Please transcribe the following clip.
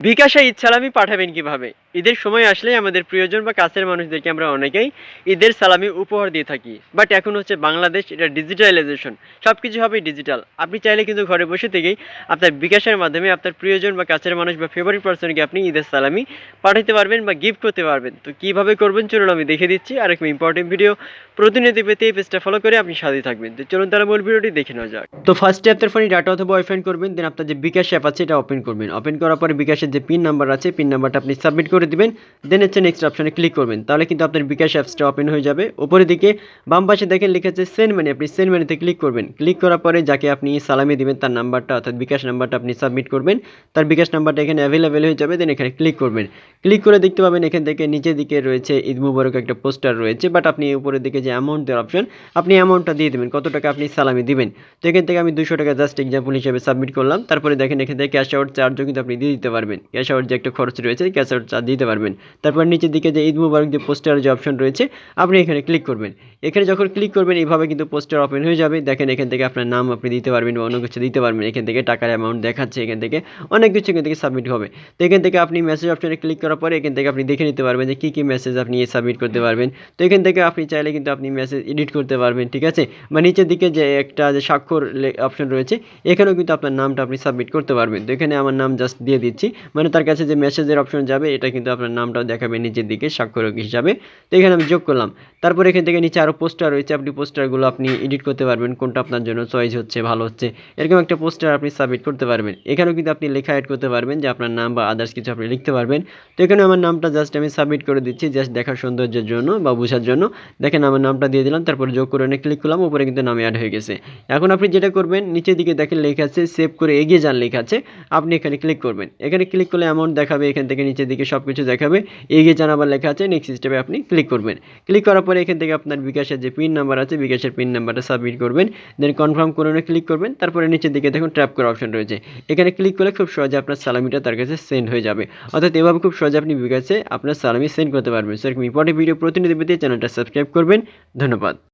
বিকাশে ইচ্ছা আমি পাঠাবেন কীভাবে? ঈদের সময় আসলে আমাদের প্রিয়জন বা কাছের মানুষদেরকে আমরা অনেকেই ঈদের সালামি উপহার দিয়ে থাকি। বাট এখন হচ্ছে বাংলাদেশ, এটা ডিজিটালাইজেশন সব কিছু হবে ডিজিটাল আপনি চাইলে কিন্তু ঘরে বসে থেকেই আপনার বিকাশের মাধ্যমে আপনার প্রিয়জন বা কাছের মানুষ বা ফেভারিট পার্সনকে আপনি ঈদের সালামি পাঠাতে পারবেন বা গিফট করতে পারবেন। তো কীভাবে করবেন? চলুন আমি দেখে দিচ্ছি। আর একটা ইম্পর্টেন্ট ভিডিও প্রতিনিয়ত পেতে এই পেজটা ফলো করে আপনি সাথে থাকবেন। তো চলুন তারা মূল ভিডিওটি দেখে নেওয়া যাক। তো ফার্স্টে আপনার ফোনে ডাটা অথবা ওয়াইফাই করবেন দেন আপনার যে বিকাশ অ্যাপ আছে, এটা ওপেন করবেন। ওপেন করার পরে বিকাশের যে পিন নাম্বার আছে পিন নাম্বারটা আপনি সাবমিট করে দিবেন দেন হচ্ছে নেক্সট অপশনে ক্লিক করবেন। তাহলে কিন্তু আপনার বিকাশ অ্যাপসটা ওপেন হয়ে যাবে। উপরের দিকে বাম পাশে দেখেন লিখেছে সেন্ড মানি আপনি সেন্ড মানিতে ক্লিক করবেন। ক্লিক করার পরে যাকে আপনি সালামি দিবেন, তার নাম্বারটা, অর্থাৎ বিকাশ নাম্বারটা আপনি সাবমিট করবেন। তার বিকাশ নাম্বারটা এখানে অ্যাভেলেবেল হয়ে যাবে দেন এখানে ক্লিক করবেন। ক্লিক করে দেখতে পাবেন এখান থেকে নিচের দিকে রয়েছে ঈদ মুবারক একটা পোস্টার রয়েছে বাট আপনি উপরের দিকে যে অ্যামাউন্ট দেওয়ার অপশন আপনি অ্যামাউন্টটা দিয়ে দেবেন, কত টাকা আপনি সালামি দিবেন। তো এখান থেকে আমি দুশো টাকা জাস্ট এক্সাম্পল হিসেবে সাবমিট করলাম। তারপরে দেখেন এখান থেকে ক্যাশ আউট চার্জও কিন্তু আপনি দিয়ে দিতে পারবেন। ক্যাশ আউট যে একটা খরচ রয়েছে ক্যাশ আউট চার্জ দিতে পারবেন। তারপর নিচের দিকে যে ঈদ মুবারক যে পোস্টার যে অপশন রয়েছে, আপনি এখানে ক্লিক করবেন। এখানে যখন ক্লিক করবেন, এইভাবে কিন্তু পোস্টার ওপেন হয়ে যাবে। দেখেন এখান থেকে আপনার নাম আপনি দিতে পারবেন বা অন্য কিছু দিতে পারবেন। এখান থেকে টাকার অ্যামাউন্ট দেখাচ্ছে, এখান থেকে অনেক কিছু এখান থেকে সাবমিট হবে। তো এখান থেকে আপনি মেসেজ অপশনে ক্লিক করার পরে এখান থেকে আপনি দেখে নিতে পারবেন যে কী কী মেসেজ আপনি সাবমিট করতে পারবেন। তো এখান থেকে আপনি চাইলে কিন্তু আপনি মেসেজ এডিট করতে পারবেন, ঠিক আছে? বা নিচের দিকে যে একটা যে স্বাক্ষর অপশন রয়েছে, এখানেও কিন্তু আপনার নামটা আপনি সাবমিট করতে পারবেন। তো এখানে আমার নাম জাস্ট দিয়ে দিচ্ছি। মানে তার কাছে যে মেসেজের অপশন যাবে, এটা কিন্তু আপনার নামটাও দেখাবে নিচের দিকে স্বাক্ষর হিসাবে। তো এখানে আমি যোগ করলাম। তারপর এখান থেকে নিচে আরও পোস্টার রয়েছে। আপনি পোস্টারগুলো আপনি এডিট করতে পারবেন, কোনটা আপনার জন্য চয়েস হচ্ছে, ভালো হচ্ছে। এরকম একটা পোস্টার আপনি সাবমিট করতে পারবেন। এখানেও কিন্তু আপনি লেখা অ্যাড করতে পারবেন যে আপনার নাম বা আদার্স কিছু আপনি লিখতে পারবেন। তো এখানে আমার নামটা জাস্ট আমি সাবমিট করে দিচ্ছি জাস্ট দেখার সৌন্দর্যের জন্য বা বোঝার জন্য। দেখেন আমার নামটা দিয়ে দিলাম, তারপর যোগ করে অনেক ক্লিক করলাম, উপরে কিন্তু নামে অ্যাড হয়ে গেছে। এখন আপনি যেটা করবেন, নিচের দিকে দেখেন লেখা আছে সেভ করে এগিয়ে যান লেখা আছে, আপনি এখানে ক্লিক করবেন। এখানে ক্লিক করলে অ্যামাউন্ট দেখাবে, এখান থেকে নিচের দিকে সব কিছু দেখাবে। এগিয়ে যান আবার লেখা আছে নেক্সট স্টেপে আপনি ক্লিক করবেন। ক্লিক করার পরে এখান থেকে আপনার বিকাশের যে পিন নাম্বার আছে, বিকাশের পিন নাম্বারটা সাবমিট করবেন। দেন কনফার্ম করে ক্লিক করবেন। তারপরে নিচের দিকে দেখুন ট্র্যাপ করার অপশন রয়েছে। এখানে ক্লিক করলে খুব সহজে আপনার সালামিটা তার কাছে সেন্ড হয়ে যাবে। অর্থাৎ এভাবে খুব সহজে আপনি বিকাশে আপনার সালামি সেন্ড করতে পারবেন। সেরকম ইম্পর্টেন্ট ভিডিও প্রতিনিধি পেতে চ্যানেলটা সাবস্ক্রাইব করবেন। ধন্যবাদ।